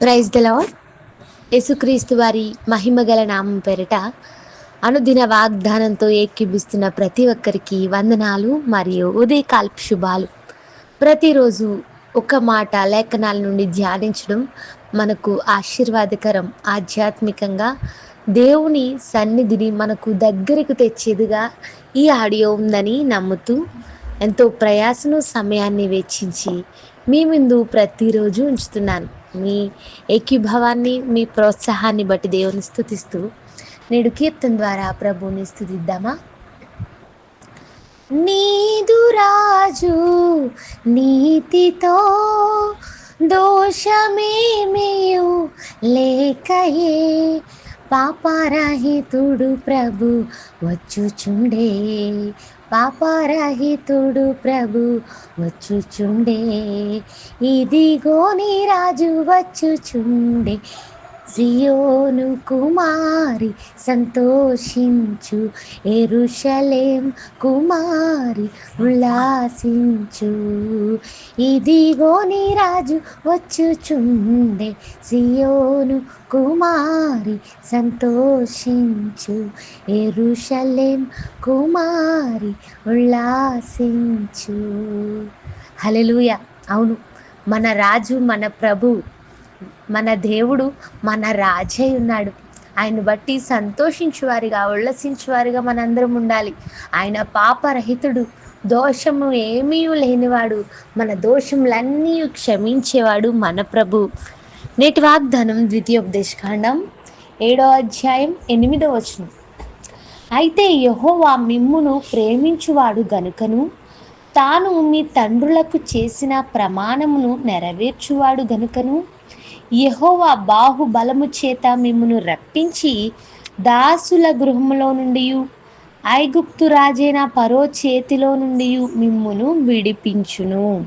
Praise దలవాడ్ యేసుక్రీస్తు వారి మహిమగల నామం పేరిట అనుదిన వాగ్దానంతో ఏకీభిస్తున్న ప్రతి ఒక్కరికి వందనాలు మరియు ఉదయకాల్పు శుభాలు. ప్రతిరోజు ఒక మాట లేఖనాల నుండి ధ్యానించడం మనకు ఆశీర్వాదకరం. ఆధ్యాత్మికంగా దేవుని సన్నిధిని మనకు దగ్గరకు తెచ్చేదిగా ఈ ఆడియో ఉందని నమ్ముతూ ఎంతో ప్రయాసను సమయాన్ని వెచ్చించి మీ ముందు ప్రతిరోజు ఉంచుతున్నాను. మీ ఏకీభావాన్ని మీ ప్రోత్సాహాన్ని బట్టి దేవుని స్థుతిస్తూ నేడు కీర్తన ద్వారా ప్రభుని స్థుతిద్దామా? నీదు రాజు నీతితో దోషమేమేయు లేకయే పాపారహితుడు ప్రభు వచ్చుచుండే. పాపారహితుడు ప్రభు వచ్చుచుండే. ఇదిగో నీ రాజు వచ్చుచుండే. సియోను కుమారి సంతోషించు. ఎరుషలేం కుమారి ఉల్లాసించు. ఇదిగో నీ రాజు వచ్చుచుండే. సియోను కుమారి సంతోషించు. ఎరుషలేం కుమారి ఉల్లాసించు. హలెలుయ అవును మన రాజు మన ప్రభు మన దేవుడు మన రాజై ఉన్నాడు. ఆయన బట్టి సంతోషించువారిగా ఉల్లసించువారిగా మనందరం ఉండాలి. ఆయన పాపరహితుడు. దోషము ఏమీ లేనివాడు. మన దోషములన్నీ క్షమించేవాడు మన ప్రభు. నేటి వాగ్దానం ద్వితీయోపదేశకాండం ఏడో అధ్యాయం ఎనిమిదో వచనం. అయితే యహోవా మిమ్మును ప్రేమించువాడు గనుకను తాను మీ తండ్రులకు చేసిన ప్రమాణమును నెరవేర్చువాడు గనుకను యహోవా బాహుబలము చేత మిమ్మను రప్పించి దాసుల గృహములో నుండి ఐగుప్తు రాజైన పరో చేతిలో నుండి మిమ్మును విడిపించును.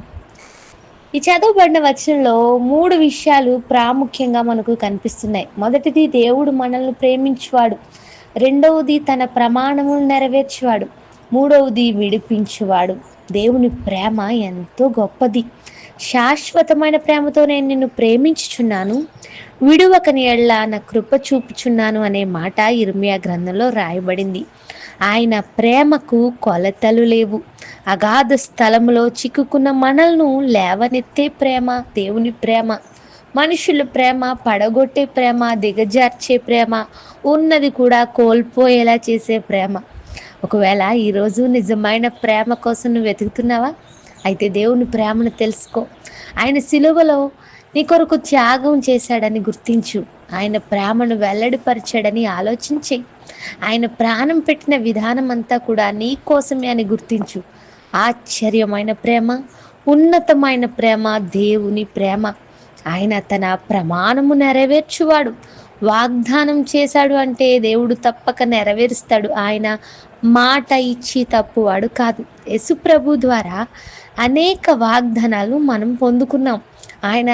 ఈ చదువుబడిన వచనంలో మూడు విషయాలు ప్రాముఖ్యంగా మనకు కనిపిస్తున్నాయి. మొదటిది దేవుడు మనల్ని ప్రేమించువాడు. రెండవది తన ప్రమాణములు నెరవేర్చువాడు. మూడవది విడిపించువాడు. దేవుని ప్రేమ ఎంతో గొప్పది. శాశ్వతమైన ప్రేమతో నేను నిన్ను ప్రేమించుచున్నాను. విడువకని ఎళ్ళ నా కృప చూపుచున్నాను అనే మాట ఇర్మియా గ్రంథంలో రాయబడింది. ఆయన ప్రేమకు కొలతలు లేవు. అగాధ స్థలంలో చిక్కుకున్న మనల్ని లేవనెత్తే ప్రేమ దేవుని ప్రేమ మనుషుల ప్రేమ పడగొట్టే ప్రేమ దిగజార్చే ప్రేమ ఉన్నది కూడా కోల్పోయేలా చేసే ప్రేమ. ఒకవేళ ఈరోజు నిజమైన ప్రేమ కోసం నువ్వు వెతుకుతున్నావా? అయితే దేవుని ప్రేమను తెలుసుకో. ఆయన సిలువలో నీ కొరకు త్యాగం చేశాడని గుర్తించు. ఆయన ప్రేమను వెల్లడిపరిచాడని ఆలోచించి. ఆయన ప్రాణం పెట్టిన విధానం అంతా కూడా నీ కోసమే అని గుర్తించు. ఆశ్చర్యమైన ప్రేమ ఉన్నతమైన ప్రేమ దేవుని ప్రేమ. ఆయన తన ప్రమాణము నెరవేర్చువాడు. వాగ్దానం చేశాడు అంటే దేవుడు తప్పక నెరవేరుస్తాడు. ఆయన మాట ఇచ్చి తప్పువాడు కాదు. యశుప్రభు ద్వారా అనేక వాగ్దానాలు మనం పొందుకున్నాం. ఆయన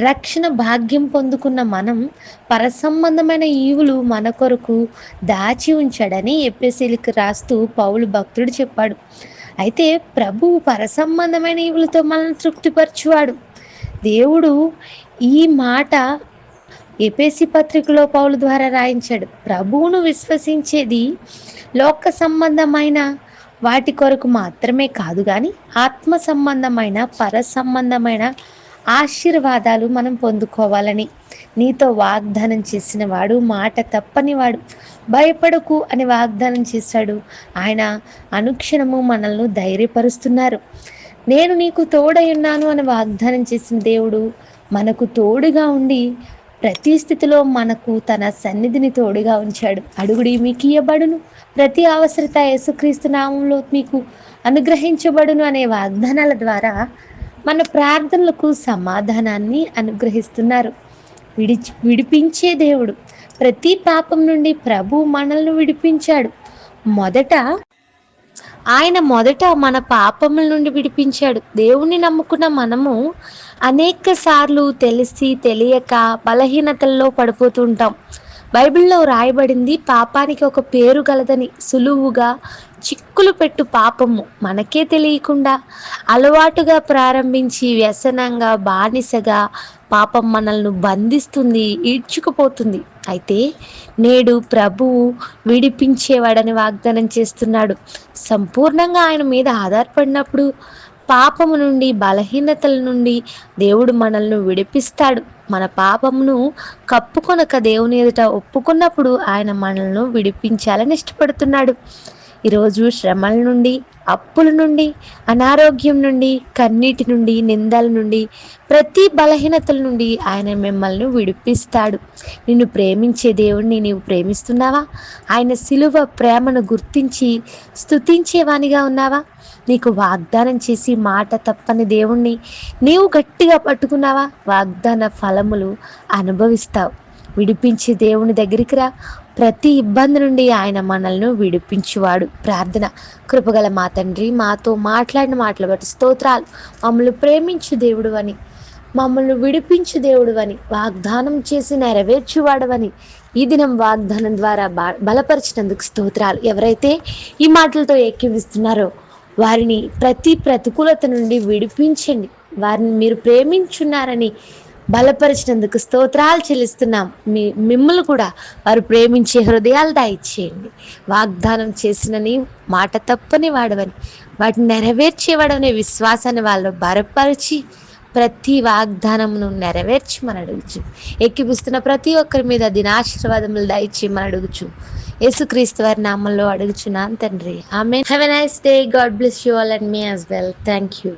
రక్షణ భాగ్యం పొందుకున్న మనం పరసంబంధమైన ఈవులు మన కొరకు దాచి ఉంచాడని ఎప్పెసిలికి రాస్తూ పౌలు భక్తుడు చెప్పాడు. అయితే ప్రభు పరసంబంధమైన ఈవులతో మనల్ని తృప్తిపరచువాడు. దేవుడు ఈ మాట ఎపేసి పత్రికలో పౌలు ద్వారా రాయించాడు. ప్రభువును విశ్వసించేది లోక సంబంధమైన వాటి కొరకు మాత్రమే కాదు కానీ ఆత్మ సంబంధమైన పర సంబంధమైన ఆశీర్వాదాలు మనం పొందుకోవాలని. నీతో వాగ్దానం చేసిన వాడు మాట తప్పని వాడు. భయపడకు అని వాగ్దానం చేశాడు. ఆయన అనుక్షణము మనల్ని ధైర్యపరుస్తున్నారు. నేను నీకు తోడై ఉన్నాను అని వాగ్దానం చేసిన దేవుడు మనకు తోడుగా ఉండి ప్రతి స్థితిలో మనకు తన సన్నిధిని తోడుగా ఉంచాడు. అడుగుడి మీకు ఇయ్యబడును. ప్రతి అవసరత యేసుక్రీస్తు నామంలో మీకు అనుగ్రహించబడును అనే వాగ్దానాల ద్వారా మన ప్రార్థనలకు సమాధానాన్ని అనుగ్రహిస్తున్నారు. విడిచి విడిపించే దేవుడు ప్రతి పాపం నుండి ప్రభు మనల్ని విడిపించాడు. మొదట ఆయన మొదట మన పాపముల నుండి విడిపించాడు. దేవుణ్ణి నమ్ముకున్న మనము అనేక సార్లు తెలిసి తెలియక బలహీనతల్లో పడిపోతుంటాం బైబిల్లో రాయబడింది పాపానికి ఒక పేరు గలదని సులువుగా చిక్కులు పెట్టు పాపము మనకే తెలియకుండా అలవాటుగా ప్రారంభించి వ్యసనంగా బానిసగా పాపం మనల్ని బంధిస్తుంది ఈడ్చుకుపోతుంది. అయితే నేడు ప్రభువు విడిపించేవాడని వాగ్దానం చేస్తున్నాడు. సంపూర్ణంగా ఆయన మీద ఆధారపడినప్పుడు పాపము నుండి బలహీనతల నుండి దేవుడు మనల్ని విడిపిస్తాడు. మన పాపమును కప్పుకొనక దేవుని ఎదుట ఒప్పుకున్నప్పుడు ఆయన మనల్ని విడిపించాలని ఇష్టపడుతున్నాడు. ఈరోజు శ్రమల నుండి అప్పుల నుండి అనారోగ్యం నుండి కన్నీటి నుండి నిందల నుండి ప్రతి బలహీనతల నుండి ఆయన మిమ్మల్ని విడిపిస్తాడు. నిన్ను ప్రేమించే దేవుణ్ణి నీవు ప్రేమిస్తున్నావా? ఆయన సిలువ ప్రేమను గుర్తించి స్థుతించేవానిగా ఉన్నావా? నీకు వాగ్దానం చేసి మాట తప్పని దేవుణ్ణి నీవు గట్టిగా పట్టుకున్నావా? వాగ్దాన ఫలములు అనుభవిస్తావు. విడిపించే దేవుని దగ్గరికి రా. ప్రతి ఇబ్బంది నుండి ఆయన మనల్ని విడిపించువాడు. ప్రార్థన. కృపగల మా తండ్రి మాతో మాట్లాడిన మాటలు బట్టి స్తోత్రాలు. మమ్మల్ని ప్రేమించు దేవుడు అని మమ్మల్ని విడిపించు దేవుడు అని వాగ్దానం చేసి నెరవేర్చువాడవని ఈ దినం వాగ్దానం ద్వారా బలపరిచినందుకు స్తోత్రాలు. ఎవరైతే ఈ మాటలతో ఏకీవిస్తున్నారో వారిని ప్రతి ప్రతికూలత నుండి విడిపించండి. వారిని మీరు ప్రేమించున్నారని బలపరిచినందుకు స్తోత్రాలు చెల్లిస్తున్నాం. మీ మిమ్మల్ని కూడా వారు ప్రేమించే హృదయాలు దాయిచ్చేయండి. వాగ్దానం చేసినని మాట తప్పని వాడవని వాటిని నెరవేర్చేవాడనే విశ్వాసాన్ని వాళ్ళు బలపరిచి ప్రతి వాగ్దానమును నెరవేర్చమని అడుగుచు ఎక్కిపిస్తున్న ప్రతి ఒక్కరి మీద దినాశీర్వాదములు మన అడుగుచు యేసుక్రీస్తు వారి నామంలో అడుగుచున్నాను తండ్రి. ఆమె have a nice day God bless you all and me as well thank you